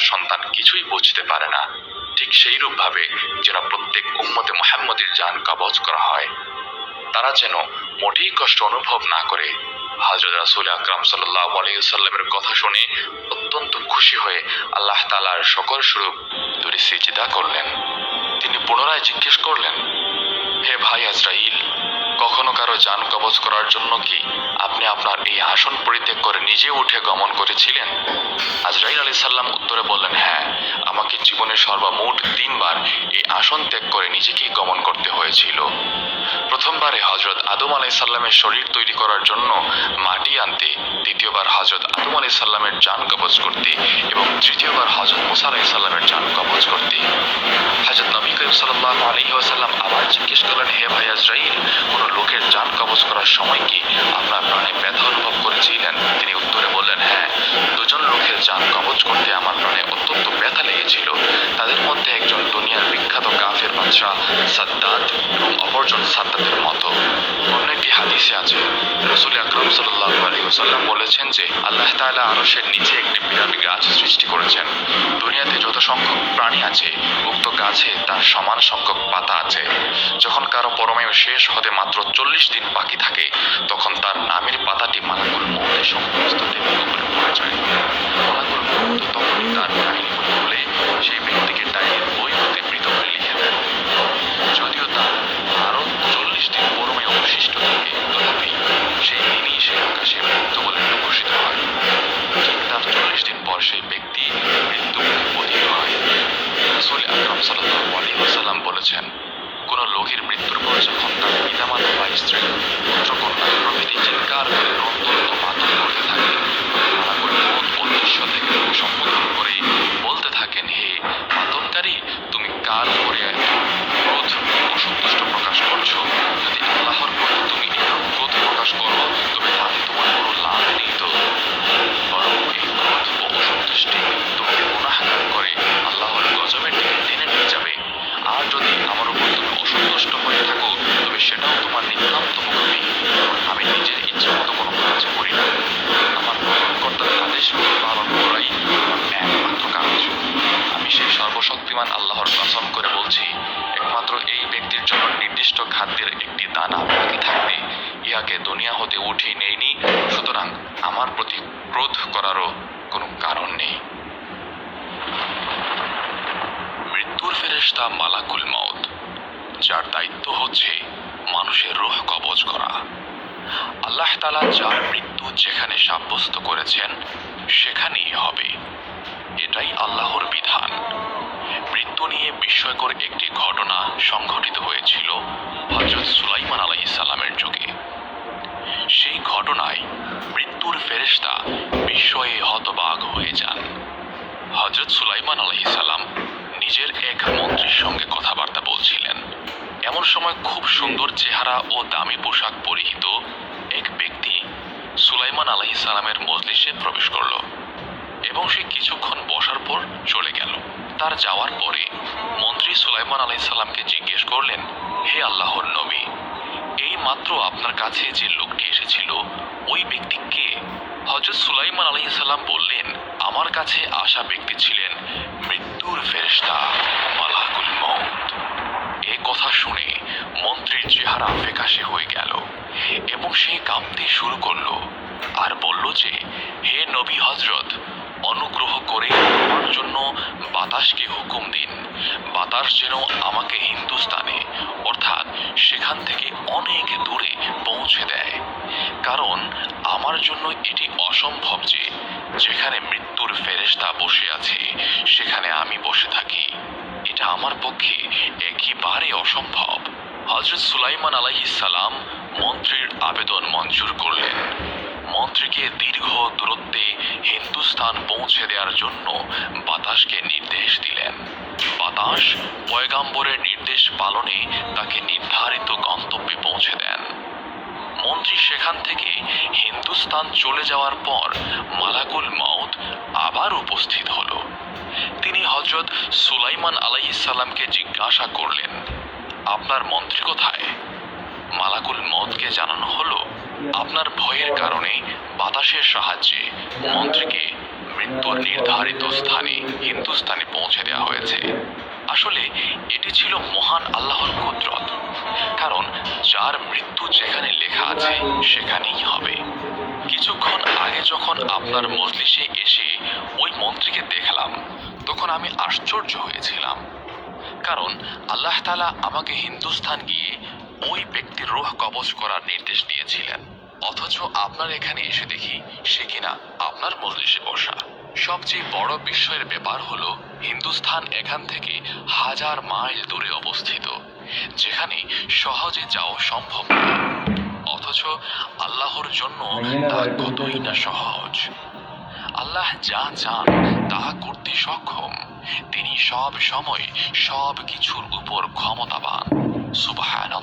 সন্তান কিছুই বুঝতে পারে না। ঠিক সেই রূপভাবে যেন প্রত্যেক উম্মতে মোহাম্মদের যান কবজ করা হয়। তারা যেন মোটেই কষ্ট অনুভব না করে। হজরত রাসুল আকরাম সাল্লাহ আলাইসাল্লামের কথা শুনে অত্যন্ত খুশি হয়ে আল্লাহ তালার সকল স্বরূপ ধরে সিজিদা করলেন। তিনি পুনরায় জিজ্ঞেস করলেন, হে ভাই আজরাইল কখনো কারও যান কবজ করার জন্য কি আপনি আপনার এই আসন পরিত্যাগ করে নিজে উঠে গমন করেছিলেন? আজরাইল আলী সাল্লাম উত্তরে বললেন হ্যাঁ আমাকে জীবনের সর্বমোট তিনবার এই আসন ত্যাগ করে নিজেকেই গমন করতে হয়েছিল। প্রথমবারে হজরত আদম আলাই সাল্লামের শরীর তৈরি করার জন্য মাটি আনতে, দ্বিতীয়বার হজরত আদম আলাই সাল্লামের যান কবজ করতে এবং তৃতীয়বার হজরত মুসা আলাই সাল্লামের যান কবজ করতে। হজরত নবী করিম সাল্লাহ আলহি আবার জিজ্ঞেস করলেন, হে ভাই আজরাইল, কোনো লোকের জান কবজ করার সময় কি আপনার প্রাণে ব্যথা অনুভব করেছিলেন? তিনি উত্তরে বললেন হ্যাঁ দুজন লোকের জান কবজ করতে আমার প্রাণে অত্যন্ত ব্যথা লেগেছিল। তাদের মধ্যে একজন দুনিয়ার বিখ্যাত কাফের বাদশাহ সাদ্দাত এবং অপরজন সাদ্দাতের মতো। অন্য একটি হাদিসে আছে। রসুল আকরম সাল্লাহ আলী ওসাল্লাম বলেছেন যে আল্লাহ তালা আরশের নিচে একটি বিরাট গাছ সৃষ্টি করেছেন। দুনিয়াতে যত সংখ্যক প্রাণী আছে, উক্ত গাছে তার সমান সংখ্যক পাতা আছে। যখন কারও পরমায়ু শেষ হতে মাত্র চল্লিশ দিন বাকি থাকে, তখন তার নামের পাতাটি মালাকুল মৌতের সমস্ত দেবী পড়ে যায়। কোন লোহির মৃত্যুর পর যখন তার পিতামাতা বা স্ত্রী, পুত্রকন্যা প্রভৃতি চিৎকার করে ও করতে থাকে। তারা করে অদৃশ্য থেকে সম্বোধন করে। উঠিয়ে নেয়নি। সুতরাং আমার প্রতি ক্রোধ করারও কোনো কারণ নেই। মৃত্যুর ফেরেশতা মালাকুল মউত যার দায়িত্ব হচ্ছে মানুষের রূহ কবজ করা। আল্লাহ তালা যার মৃত্যু যেখানে সাব্যস্ত করেছেন, সেখানেই হবে। এটাই আল্লাহর বিধান। মৃত্যু নিয়ে বিস্ময়কর একটি ঘটনা সংঘটিত হয়েছিল হজরত সুলাইমান আলাই সালামের যুগে সেই ঘটনায় ফেরেশতা বিস্ময়ে হতবাগ হয়ে যান। হজরত সুলাইমান আলহিসাল্লাম নিজের এক মন্ত্রীর সঙ্গে কথাবার্তা বলছিলেন। এমন সময় খুব সুন্দর চেহারা ও দামি পোশাক পরিহিত এক ব্যক্তি সুলাইমান আলহিসাল্লামের মজলিসে প্রবেশ করল এবং সে কিছুক্ষণ বসার পর চলে গেল। তার যাওয়ার পরে মন্ত্রী সুলাইমান আলাইসাল্লামকে জিজ্ঞেস করলেন, হে আল্লাহর নবী, এই মাত্র আপনার কাছে যে লোকটি এসেছিল ওই ব্যক্তি কে হজরত সুলাইমান আলাইসাল্লাম বললেন আমার কাছে আসা ব্যক্তি ছিলেন মৃত্যুর ফেরেশতা মালাকুল মউত। এ কথা শুনে মন্ত্রীর চেহারা ফেকাশে হয়ে গেল এবং সে কাঁপতে শুরু করল আর বলল যে, হে নবী হজরত অনুগ্রহ করে আমার জন্য বাতাসকে হুকুম দিন। বাতাস যেন আমাকে হিন্দুস্তানে, অর্থাৎ সেখান থেকে অনেক দূরে পৌঁছে দেয়। কারণ আমার জন্য এটি অসম্ভব যে ফেরেশতা বসে আছে। সেখানে আমি বসে থাকি। এটা আমার পক্ষে একেবারে অসম্ভব। হজরত সুলাইমান সালাম মন্ত্রীর আবেদন মঞ্জুর করলেন। মন্ত্রীকে দীর্ঘ দূরত্বে হিন্দুস্তান পৌঁছে দেওয়ার জন্য বাতাসকে নির্দেশ দিলেন। বাতাস পয়গাম্বরের নির্দেশ পালনে তাকে নির্ধারিত গন্তব্যে পৌঁছে দেন। মন্ত্রী সেখান থেকে হিন্দুস্তান চলে যাওয়ার পর মালাকুল মাউত আবার উপস্থিত হল। তিনি হজরত সুলাইমান আলাইহিসাল্লামকে জিজ্ঞাসা করলেন, আপনার মন্ত্রী কোথায়? মালাকুল মদকে জানানো হলো, আপনার ভয়ের কারণে বাতাসের সাহায্যে মন্ত্রীকে মৃত্যুর নির্ধারিত স্থানে, হিন্দুস্তানে পৌঁছে দেওয়া হয়েছে। আসলে এটি ছিল মহান আল্লাহর কুদরত, কারণ যার মৃত্যু যেখানে লেখা আছে সেখানেই হবে। কিছুক্ষণ আগে যখন আপনার মজলিসে এসে ওই মন্ত্রীকে দেখলাম, তখন আমি আশ্চর্য হয়েছিলাম। কারণ আল্লাহ তালা আমাকে হিন্দুস্থান গিয়ে ওই ব্যক্তির রোহ কবজ করার নির্দেশ দিয়েছিলেন। অথচ আপনার এখানে এসে দেখি সে কিনা আপনার মজলিসে বসা। সবচেয়ে বড় বিস্ময়ের ব্যাপার হল, হিন্দুস্থান এখান থেকে হাজার মাইল দূরে অবস্থিত, যেখানে সহজে যাওয়া সম্ভব না অথচ আল্লাহর জন্য তার কতই না সহজ। আল্লাহ যা চান তাহা করতে সক্ষম। তিনি সব সময় সব কিছুর উপর ক্ষমতাবান। সুবহানাল্লাহ।